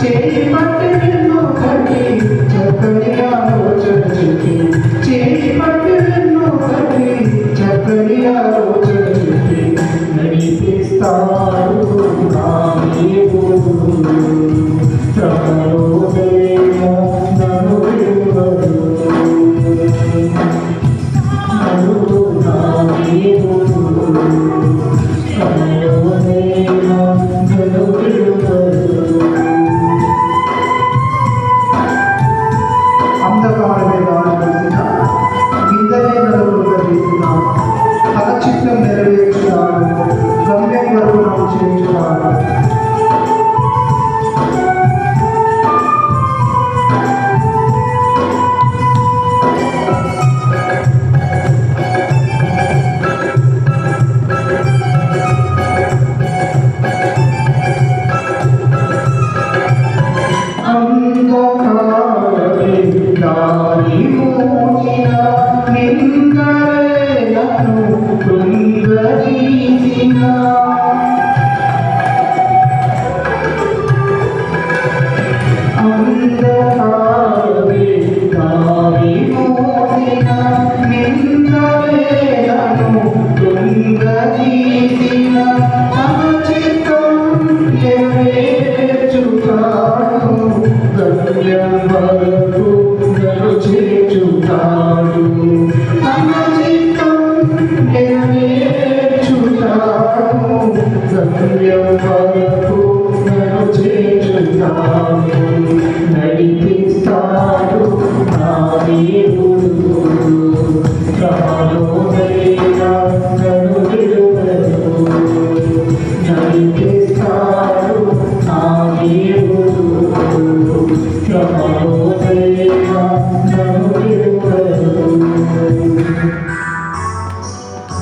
Take my Lord.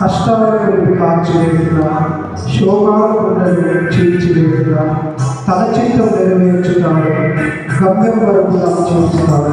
కష్టమైన కాల్చివేసిన శోభానుకుండలు చీల్చివేసిన తలచిత్తం నెరవేర్చుతాడు గమ్యం వరకు చూస్తున్నాడు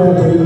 compra aí.